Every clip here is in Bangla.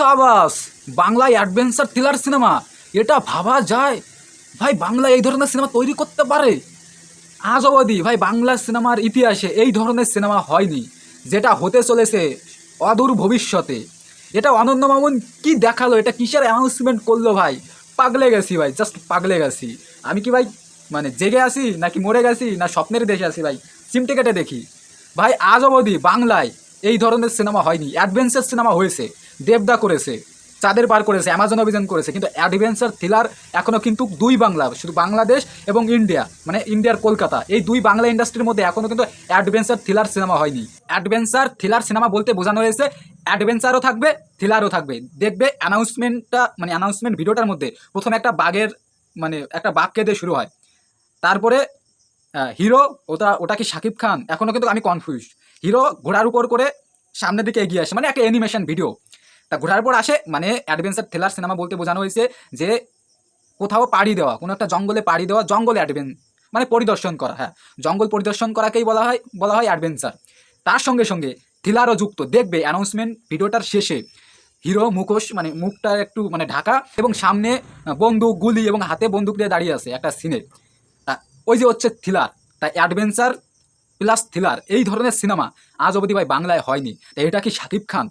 সাবাস, বাংলায় অ্যাডভেঞ্চার থ্রিলার সিনেমা এটা ভাবা যায়? ভাই বাংলা এই ধরনের সিনেমা তৈরি করতে পারে? আজ অবধি ভাই, বাংলা সিনেমার ইতিহাসে এই ধরনের সিনেমা হয়নি, যেটা হতে চলেছে অদূর ভবিষ্যতে। এটা অনন্য মামুন কি দেখাল? এটা কিসের অ্যানাউন্সমেন্ট করল ভাই? পাগলে গেছি ভাই জাস্ট পাগলে গেছি। আমি কি ভাই মানে জেগে আছি, নাকি মরে গেছি, না স্বপ্নের দেশে আছি ভাই? সিমটে কেটে দেখি। ভাই, আজ অবধি বাংলায় এই ধরনের সিনেমা হয়নি অ্যাডভেঞ্চার সিনেমা হয়েছে। দেবদা করেছে, চাঁদের পার করেছে অ্যামাজন অভিযান করেছে, কিন্তু অ্যাডভেঞ্চার থ্রিলার এখনও কিন্তু দুই বাংলা, শুধু বাংলাদেশ এবং ইন্ডিয়া মানে ইন্ডিয়ার কলকাতা, এই দুই বাংলা ইন্ডাস্ট্রির মধ্যে এখনও কিন্তু অ্যাডভেঞ্চার থ্রিলার সিনেমা হয়নি। অ্যাডভেঞ্চার থ্রিলার সিনেমা বলতে বোঝানো হয়েছে অ্যাডভেঞ্চারও থাকবে থ্রিলারও থাকবে। দেখবে অ্যানাউন্সমেন্টটা মানে অ্যানাউন্সমেন্ট ভিডিওটার মধ্যে প্রথমে একটা বাঘের মানে একটা বাঘকে দিয়ে শুরু হয়। তারপরে হিরো ওটা ওটা কি শাকিব খান? এখনও কিন্তু আমি কনফিউজ হিরো ঘোড়ার উপর করে সামনের দিকে এগিয়ে আসে মানে একটা অ্যানিমেশন ভিডিও তা ঘোড়ার পর আসে মানে অ্যাডভেঞ্চার থ্রিলার সিনেমা বলতে বোঝানো হয়েছে যে কোথাও পাড়ি দেওয়া, কোনো একটা জঙ্গলে পাড়ি দেওয়া, জঙ্গলে অ্যাডভেন মানে পরিদর্শন করা হ্যাঁ। জঙ্গল পরিদর্শন করাকেই বলা হয় বলা হয় অ্যাডভেঞ্চার তার সঙ্গে সঙ্গে থ্রিলারও যুক্ত। দেখবে অ্যানাউন্সমেন্ট ভিডিওটার শেষে হিরো মুখোশ মানে মুখটা একটু মানে ঢাকা এবং সামনে বন্দুক, গুলি এবং হাতে বন্দুক দিয়ে দাঁড়িয়ে আছে একটা সিনে ওই যে হচ্ছে থ্রিলার তাই অ্যাডভেঞ্চার প্লাস থ্রিলার এই ধরনের সিনেমা আজ অবধি ভাই বাংলায় হয়নি। তাই এটা কি শাকিব খান?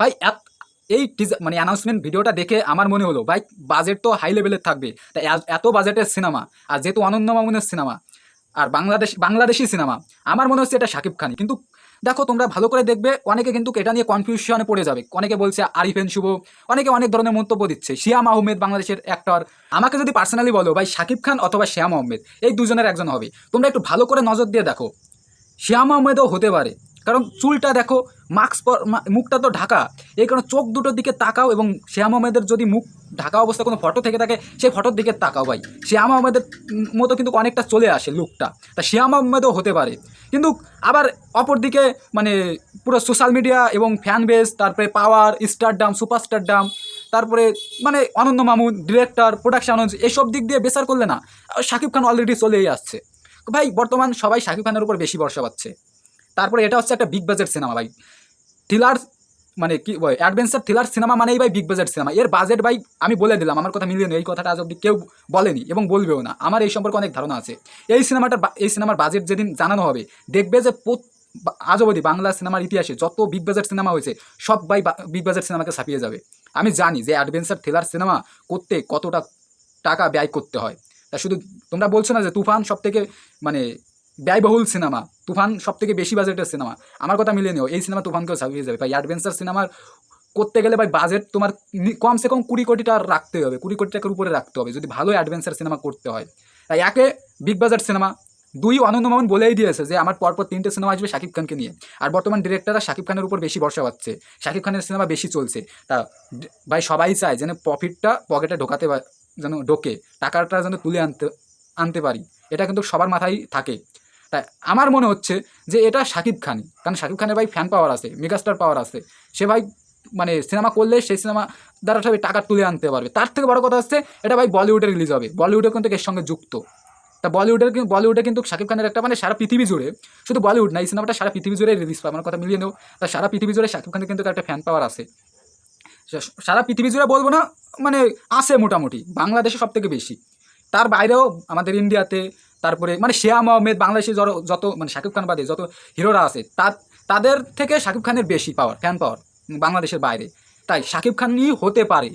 ভাই, এত এই টিজার মানে অ্যানাউন্সমেন্ট ভিডিওটা দেখে আমার মনে হলো, ভাই বাজেট তো হাই লেভেলের থাকবে। তাই এত- বাজেটের সিনেমা আর যেহেতু অনন্য মামুনের সিনেমা আর বাংলাদেশ, বাংলাদেশি সিনেমা আমার মনে হচ্ছে এটা শাকিব খানই। কিন্তু দেখো, তোমরা ভালো করে দেখবে, অনেকে কিন্তু এটা নিয়ে কনফিউশনে পড়ে যাবে। অনেকে বলছে আরিফেন শুভ, অনেকে অনেক ধরনের মন্তব্য দিচ্ছে। শিয়াম আহমেদ বাংলাদেশের অ্যাক্টর আমাকে যদি পার্সোনালি বলো, ভাই, শাকিব খান অথবা শ্যাম আহমেদ, এই দুজনের একজন হবে। তোমরা একটু ভালো করে নজর দিয়ে দেখো। শ্যাম আহমেদও হতে পারে। কারণ চুলটা দেখো মাস্ক মুখটা তো ঢাকা। এই কারণে চোখ দুটোর দিকে তাকাও এবং শ্যাম আহমেদের যদি মুখ ঢাকা অবস্থা কোনো ফটো থেকে থাকে, সেই ফটোর দিকে তাকাও ভাই। শ্যাম আহমেদের মতো কিন্তু অনেকটা চলে আসে লুকটা তা শ্যাম আহমেদও হতে পারে। কিন্তু আবার অপর দিকে মানে পুরো সোশ্যাল মিডিয়া এবং ফ্যান বেস তারপরে পাওয়ার স্টারডাম সুপারস্টারডাম তারপরে মানে অনন্য মামুন ডিরেক্টর প্রোডাকশন এসব দিক দিয়ে বেসার করলে না শাকিব খান অলরেডি চলেই আসছে। ভাই, বর্তমান সবাই শাকিব খানের উপর বেশি ভরসা পাচ্ছে। তারপরে এটা হচ্ছে একটা বিগ বাজেট সিনেমা ভাই। থ্রিলার মানে কি বয় অ্যাডভেঞ্চার থ্রিলার সিনেমা মানেই ভাই বিগ বাজেট সিনেমা এর বাজেট ভাই আমি বলে দিলাম, আমার কথা মিলিয়ে নেই এই কথাটা আজ অব্দি কেউ বলেনি এবং বলবেও না। আমার এই সম্পর্কে অনেক ধারণা আছে। এই সিনেমাটার এই সিনেমার বাজেট যেদিন জানানো হবে, দেখবে যে আজ অবধি বাংলা সিনেমার ইতিহাসে যত বিগ বাজেট সিনেমা হয়েছে, সব ভাই বিগ বাজেট সিনেমাকে ছাপিয়ে যাবে। আমি জানি যে অ্যাডভেঞ্চার থ্রিলার সিনেমা করতে কতটা টাকা ব্যয় করতে হয়। তা শুধু তোমরা বলছো না যে তুফান সব থেকে মানে ব্যয়বহুল সিনেমা, তুফান সব থেকে বেশি বাজেটের সিনেমা। আমার কথা মিলিয়ে নিও, এই সিনেমা তুফানকেও ছাপিয়ে যাবে ভাই অ্যাডভেঞ্চার সিনেমার করতে গেলে ভাই বাজেট তোমার কমসে কম কুড়ি কোটি টাকা রাখতে হবে, কুড়ি কোটি টাকার উপরে রাখতে হবে, যদি ভালো অ্যাডভেঞ্চার সিনেমা করতে হয়। তাই একে বিগ বাজেট সিনেমা, দুই অনন্ত মামুন বলেই দিয়েছে যে, আমার পরপর তিনটে সিনেমা আসবে শাকিব খানকে নিয়ে। আর বর্তমান ডিরেক্টররা শাকিব খানের উপর বেশি ভরসা পাচ্ছে। শাকিব খানের সিনেমা বেশি চলছে। তা, ভাই, সবাই চায় যেন প্রফিটটা পকেটে ঢোকাতে যেন ঢোকে, টাকাটা যেন তুলে আনতে আনতে পারি। এটা কিন্তু সবার মাথায় থাকে। তাই আমার মনে হচ্ছে যে এটা শাকিব খানই। কারণ শাকিব খানের ভাই ফ্যান পাওয়ার আছে মেগাস্টার পাওয়ার আছে। সে ভাই মানে সিনেমা করলে সেই সিনেমা দ্বারা সবাই টাকা তুলে আনতে পারবে। তার থেকে বড় কথা হচ্ছে, এটা ভাই বলিউডে রিলিজ হবে। বলিউডে কিন্তু এর সঙ্গে যুক্ত। তা বলিউডের বলিউডে কিন্তু শাকিব খানের একটা মানে সারা পৃথিবী জুড়ে, শুধু বলিউড না, এই সিনেমাটা সারা পৃথিবী জুড়ে রিলিজ পাবে আমার কথা মিলিয়ে নেও। তা সারা পৃথিবী জুড়ে শাকিব খানের কিন্তু একটা ফ্যান পাওয়ার আছে। সারা পৃথিবী জুড়ে বলব না মানে আছে মোটামুটি। বাংলাদেশে সব থেকে বেশি। তার বাইরেও আমাদের ইন্ডিয়াতে তারপরে মানে শ্যাম আহমেদ বাংলাদেশে যত মানে শাকিব খান বাদে যত হিরোরা আছে, তা, তাদের থেকে শাকিব খানের বেশি পাওয়ার ফ্যান পাওয়ার বাংলাদেশের বাইরে। তাই শাকিব খানই হতে পারে।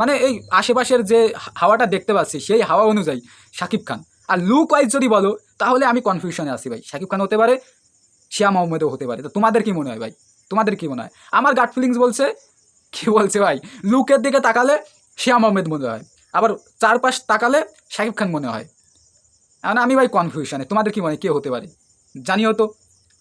মানে এই আশেপাশের যে হাওয়াটা দেখতে পাচ্ছি, সেই হাওয়া অনুযায়ী শাকিব খান। আর লুক ওয়াইজ যদি বলো, তাহলে আমি কনফিউশনে আছি ভাই। শাকিব খান হতে পারে শ্যাম আহমেদও হতে পারে। তো তোমাদের কি মনে হয় ভাই? তোমাদের কি মনে হয়? আমার গাট ফিলিংস বলছে, কি বলছে ভাই? লুকের দিকে তাকালে শ্যাম আহমেদ মনে হয়। আবার চারপাশ তাকালে শাকিব খান মনে হয়। এখন আমি ভাই কনফিউশনে তোমাদের কি মনে কে হতে পারে? জানিও তো।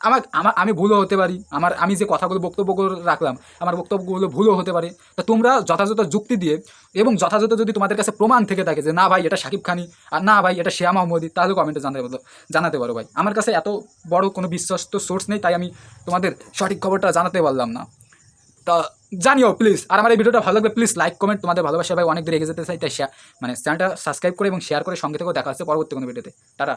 আমার আমার, আমি ভুলও হতে পারি। আমার, আমি যে কথাগুলো বক্তব্যগুলো রাখলাম, আমার বক্তব্যগুলো ভুলও হতে পারে। তা তোমরা যথাযথ যুক্তি দিয়ে এবং যথাযথ যদি তোমাদের কাছে প্রমাণ থেকে থাকে যে, না ভাই, এটা শাকিব খানি আর না ভাই, এটা শ্যাম আহমদি তাহলে কমেন্টে জানাতে পারো জানাতে পারো ভাই। আমার কাছে এত বড় কোনো বিশ্বস্ত সোর্স নেই, তাই আমি তোমাদের সঠিক খবরটা জানাতে পারলাম না। তা জানিও প্লিজ আর আমার এই ভিডিওটা ভালো লাগবে প্লিজ লাইক কমেন্ট তোমাদের ভালোবাসা ভাই অনেক দূরে এগিয়ে যেতে চাই, তাই মানে চ্যানেলটা সাবস্ক্রাইব করে এবং শেয়ার করে সঙ্গে থেকেও দেখা হচ্ছে পরবর্তী কোনো ভিডিওতে টাটা।